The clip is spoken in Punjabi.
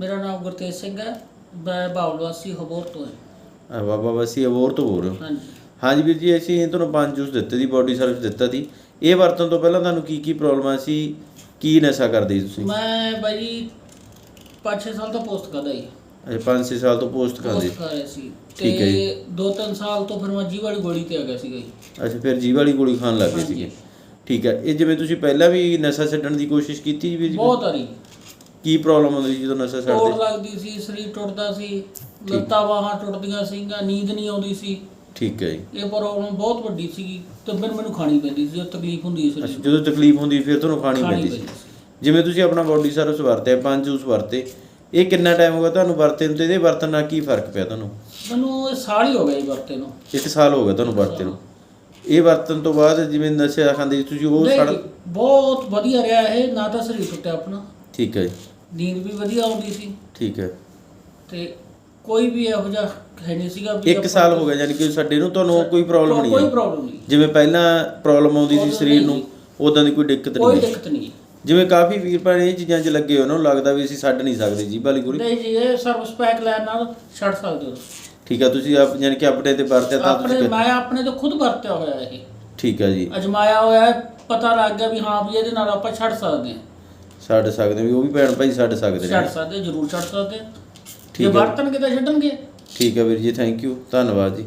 ਮੇਰਾ ਨਾਮ ਗੁਰਤੇਜ ਸਿੰਘ ਹੈ। ਮੈਂ ਬਾਵਲਵਾਸੀ ਹਬੋਰ ਤੋਂ ਹਾਂ। ਬਾਬਾ ਬਸੀ ਅਬੋਰ ਤੋਂ ਬੋਲ ਰਹੇ ਹੋ? ਹਾਂਜੀ। ਹਾਂਜੀ ਵੀਰ ਜੀ ਅਸੀਂ ਤੁਹਾਨੂੰ ਪੰਜ ਜੂਸ ਦਿੱਤੇ ਦੀ ਬਾਡੀ ਸਰਵਿਸ ਦਿੱਤਾ ਸੀ। ਇਹ ਵਰਤਣ ਤੋਂ ਪਹਿਲਾਂ ਤੁਹਾਨੂੰ ਕੀ ਕੀ ਪ੍ਰੋਬਲਮਾਂ ਸੀ? ਕੀ ਨਸ਼ਾ ਕਰਦੇ ਸੀ ਤੁਸੀਂ? ਮੈਂ ਬਾਈ 5-6 ਸਾਲ ਤੋਂ ਪੋਸਟ ਕਰਦਾ ਜੀ। ਅੱਛਾ 5-6 ਸਾਲ ਤੋਂ ਪੋਸਟ ਕਰਦੇ ਪੋਸਟ ਕਰ ਰਿਹਾ ਸੀ। ਠੀਕ ਹੈ ਜੀ। 2-3 ਸਾਲ ਤੋਂ ਫਿਰ ਮੈਂ ਜੀ ਵਾਲੀ ਗੋਲੀ ਤੇ ਆ ਗਿਆ ਸੀਗਾ ਜੀ। ਅੱਛਾ ਫਿਰ ਜੀਵ ਵਾਲੀ ਗੋਲੀ ਖਾਣ ਲੱਗ ਗਏ ਹਾਂਜੀ। ਸੀਗੇ। ਠੀਕ ਹੈ। ਇਹ ਜਿਵੇਂ ਤੁਸੀਂ ਪਹਿਲਾਂ ਵੀ ਨਸ਼ਾ ਛੱਡਣ ਦੀ ਕੋਸ਼ਿਸ਼ ਕੀਤੀ ਜੀ ਵੀਰ ਜੀ? ਬਹੁਤ ਆਰੀ ਕੀ ਪ੍ਰੋਬਲਮ ਹੁੰਦੀ ਸੀ ਜਦੋਂ ਨਸ਼ਾ ਛੱਡਦੇ? ਲੱਗਦੀ ਸੀ ਸਰੀਰ ਟੁੱਟਦਾ ਸੀ ਲੱਤਾਂ ਬਾਹਾਂ ਟੁੱਟਦੀਆਂ ਸੀਗੀਆਂ ਨੀਂਦ ਨਹੀਂ ਆਉਂਦੀ ਸੀ। ਠੀਕ ਹੈ ਜੀ। ਇਹ ਪ੍ਰੋਬਲਮ ਬਹੁਤ ਵੱਡੀ ਸੀਗੀ ਤੇ ਫਿਰ ਮੈਨੂੰ ਖਾਣੀ ਪੈਂਦੀ ਸੀ ਜਦੋਂ ਤਕਲੀਫ ਹੁੰਦੀ ਸੀ ਅੱਛਾ ਸਰੀਰ ਜਦੋਂ ਤਕਲੀਫ ਹੁੰਦੀ ਫਿਰ ਤੁਹਾਨੂੰ ਖਾਣੀ ਖਾਣੀ ਪੈਂਦੀ ਪੈਂਦੀ ਸੀ। ਸੀ ਜਿਵੇਂ ਤੁਸੀਂ ਆਪਣਾ ਬਾਡੀ ਸਰਵਿਸ ਵਰਤਿਆ ਪੰਜ ਜੂਸ ਵਰਤੇ ਇਹ ਕਿੰਨਾ ਟਾਈਮ ਹੋ ਗਿਆ ਤੁਹਾਨੂੰ ਵਰਤੇ ਨੂੰ ਤੇ? ਇਹਦੇ ਵਰਤਣ ਨਾਲ ਕੀ ਫ਼ਰਕ ਪਿਆ ਤੁਹਾਨੂੰ? ਮੈਨੂੰ ਇਹ ਸਾਲ ਹੀ ਹੋ ਗਿਆ ਜੀ ਵਰਤੇ ਨੂੰ। ਇੱਕ ਸਾਲ ਹੋ ਗਿਆ ਤੁਹਾਨੂੰ ਵਰਤੇ ਨੂੰ। ਇਹ ਵਰਤਣ ਤੋਂ ਬਾਅਦ ਜਿਵੇਂ ਨਸ਼ਾ ਖਾਂਦੇ ਸੀ ਤੁਸੀਂ ਉਹ ਨਹੀਂ, ਸੜ ਬਹੁਤ ਵਧੀਆ ਰਿਹਾ ਇਹ ਨਾ ਤਾਂ ਸਰੀਰ ਟੁੱਟਿਆ ਆਪਣਾ। ਠੀਕ ਹੈ ਜੀ। ਨੀਂਦ ਵੀ ਵਧੀਆ ਆਉਂਦੀ ਸੀ। ਠੀਕ ਹੈ। ਤੇ ਕੋਈ ਵੀ ਇਹੋ ਜਿਹਾ ਹੈ ਨਹੀਂ ਸੀਗਾ ਵੀ ਇੱਕ ਆਪਾਂ- ਸਾਲ ਹੋ ਗਿਆ ਯਾਨੀ ਕਿ ਸਾਡੇ ਨੂੰ ਤੁਹਾਨੂੰ ਕੋਈ ਪ੍ਰੋਬਲਮ ਨਹੀਂ ਕੋਈ ਹੈ ਪ੍ਰੋਬਲਮ ਨਹੀਂ ਜਿਵੇਂ ਪਹਿਲਾਂ ਪ੍ਰੋਬਲਮ ਆਉਂਦੀ ਸੀ ਉਦੋਂ ਸਰੀਰ ਨੂੰ ਨਹੀਂ। ਉਦਾਂ ਦੀ ਕੋਈ ਦਿੱਕਤ ਕੋਈ ਨਹੀਂ ਹੈ। ਦਿੱਕਤ ਨਹੀਂ। ਜਿਵੇਂ ਕਾਫੀ ਵੀਰ ਭੈਣ ਇਹ ਚੀਜ਼ਾਂ 'ਚ ਲੱਗੇ ਹੋਏ ਉਹਨਾਂ ਨੂੰ ਲੱਗਦਾ ਵੀ ਅਸੀਂ ਛੱਡ ਨਹੀਂ ਸਕਦੇ ਜੀ ਵਾਲੀ ਗੋਲੀ ਨਹੀਂ ਜੀ ਇਹ ਸਰਵਿਸ ਪੈਕ ਲੈਣ ਨਾਲ ਛੱਡ ਸਕਦੇ ਹੋ। ਠੀਕ ਹੈ ਤੁਸੀਂ ਆਪ ਯਾਨੀ ਕਿ ਆਪਣੇ ਤੇ ਵਰਤਿਆ ਤਾਂ ਆਪਣੇ ਤੁਸੀਂ ਮੈਂ ਆਪਣੇ ਤੋਂ ਖੁਦ ਵਰਤਿਆ ਹੋਇਆ ਇਹ। ਠੀਕ ਹੈ ਜੀ। ਅਜਮਾਇਆ ਹੋਇਆ ਹੈ, ਪਤਾ ਲੱਗ ਗਿਆ ਵੀ ਹਾਂ ਵੀ ਇਹਦੇ ਨਾਲ ਆਪਾਂ ਛੱਡ ਸਕਦੇ ਹਾਂ। ਛੱਡ ਸਕਦੇ ਵੀ ਉਹ ਵੀ ਭੈਣ ਭਾਈ ਛੱਡ ਸਕਦੇ ਛੱਡ ਸਕਦੇ ਜ਼ਰੂਰ ਛੱਡ ਸਕਦੇ ਹਾਂ। ਠੀਕ ਜੇ ਹੈ। ਵਰਤਣਗੇ ਤਾਂ ਛੱਡਣਗੇ ਠੀਕ ਹੈ ਵੀਰ ਜੀ ਥੈਂਕ ਯੂ ਧੰਨਵਾਦ ਜੀ